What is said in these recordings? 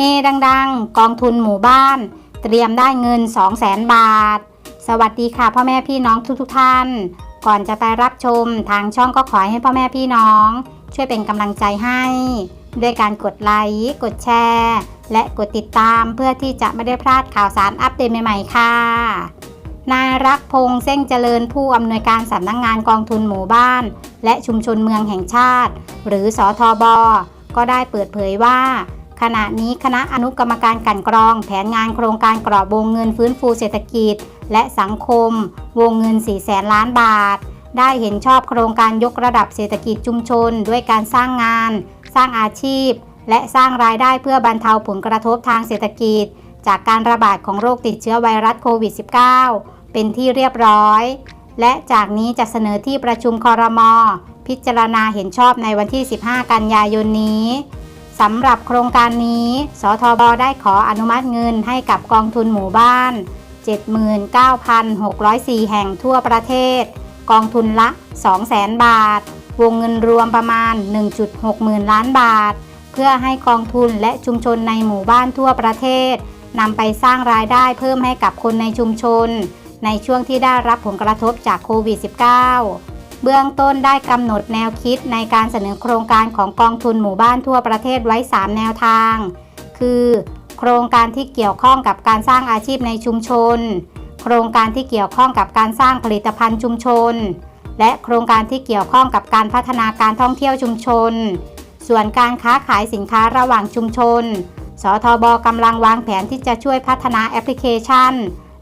เฮดังๆ กองทุนหมู่บ้าน เตรียมได้เงิน 2 0 0แสนบาท สวัสดีค่ะพ่อแม่พี่น้องทุกๆทท่าน ก่อนจะไปรับชมทางช่องก็ขอให้พ่อแม่พี่น้อง ช่วยเป็นกำลังใจให้ ด้วยการกดไลค์กดแชร์ และกดติดตามเพื่อที่จะไม่ได้พลาดข่าวสารอัปเดตใหม่ๆค่ะนายรักพงษ์เส้งเจริญผู้อำนวยการสำนักงงานกองทุนหมู่บ้าน และชุมชนเมืองแห่งชาติ หรือสอทบก็ได้เปิดเผยว่า ขณะนี้คณะอนุกรรมการกันกรอง แผนงานโครงการกรอบวงเงินฟื้นฟูเศรษฐกิจ และสังคม วงเงิน 4 แสนล้านบาท ได้เห็นชอบโครงการยกระดับเศรษฐกิจชุมชน ด้วยการสร้างงาน สร้างอาชีพ และสร้างรายได้เพื่อบรรเทาผลกระทบทางเศรษฐกิจ จากการระบาดของโรคติดเชื้อไวรัสโควิด -19 เป็นที่เรียบร้อย และจากนี้จะเสนอที่ประชุมคอรมอพิจารณาเห็นชอบในวันที่ 15 กันยายนนี้ สำหรับโครงการนี้ สทบ ได้ขออนุมัติเงินให้กับกองทุนหมู่บ้าน 79,604 แห่งทั่วประเทศ กองทุนละ 200,000 บาท วงเงินรวมประมาณ 1.6 หมื่นล้านบาท เพื่อให้กองทุนและชุมชนในหมู่บ้านทั่วประเทศนำไปสร้างรายได้เพิ่มให้กับคนในชุมชน ในช่วงที่ได้รับผลกระทบจากโควิด -19 เบื้องต้นได้กำหนดแนวคิดในการเสนอโครงการของกองทุนหมู่บ้านทั่วประเทศไว้ 3 แนวทาง คือ โครงการที่เกี่ยวข้องกับการสร้างอาชีพในชุมชน โครงการที่เกี่ยวข้องกับการสร้างผลิตภัณฑ์ชุมชน และโครงการที่เกี่ยวข้องกับการพัฒนาการท่องเที่ยวชุมชน ส่วนการค้าขายสินค้าระหว่างชุมชน สทบกำลังวางแผนที่จะช่วยพัฒนาแอปพลิเคชัน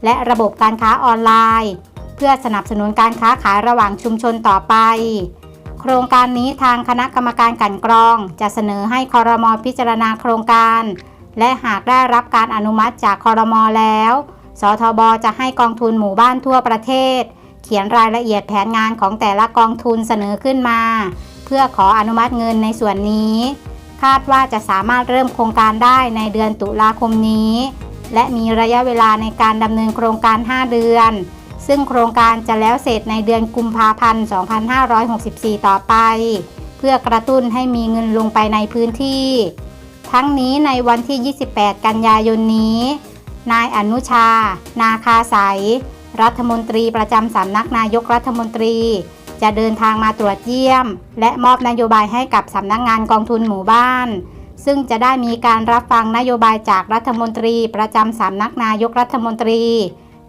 และระบบการค้าออนไลน์ เพื่อสนับสนุนการค้าขายระหว่างชุมชนต่อไป โครงการนี้ทางคณะกรรมการกันกรอง จะเสนอให้คอรมอพิจารณาโครงการ และหากได้รับการอนุมัติจากคอรมอแล้ว สทบ จะให้กองทุนหมู่บ้านทั่วประเทศ เขียนรายละเอียดแผนงานของแต่ละกองทุนเสนอขึ้นมา เพื่อขออนุมัติเงินในส่วนนี้ คาดว่าจะสามารถเริ่มโครงการได้ในเดือนตุลาคมนี้ และมีระยะเวลาในการดำเนินโครงการ 5 เดือน ซึ่งโครงการจะแล้วเสร็จในเดือนกุมภาพันธ์ 2564 ต่อไป เพื่อกระตุ้นให้มีเงินลงไปในพื้นที่ ทั้งนี้ในวันที่ 28 กันยายนนี้ นายอนุชา นาคาสายรัฐมนตรีประจำสำนักนายกรัฐมนตรี จะเดินทางมาตรวจเยี่ยม และมอบนโยบายให้กับสำนักงานกองทุนหมู่บ้าน ซึ่งจะได้มีการรับฟังนโยบายจากรัฐมนตรีประจำสำนักนายกรัฐมนตรี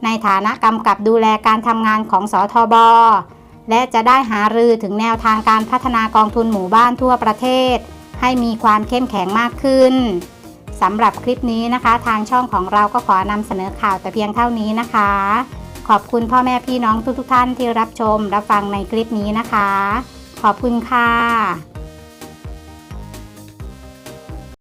ในฐานะกำกับดูแลการทำงานของสทบ และจะได้หารือถึงแนวทางการพัฒนากองทุนหมู่บ้านทั่วประเทศ ให้มีความเข้มแข็งมากขึ้นสำหรับคลิปนี้นะคะ ทางช่องของเราก็ขอนำเสนอข่าวแต่เพียงเท่านี้นะคะ ขอบคุณพ่อแม่พี่น้องทุกๆท่านที่รับชมรับฟังในคลิปนี้นะคะ ขอบคุณค่ะ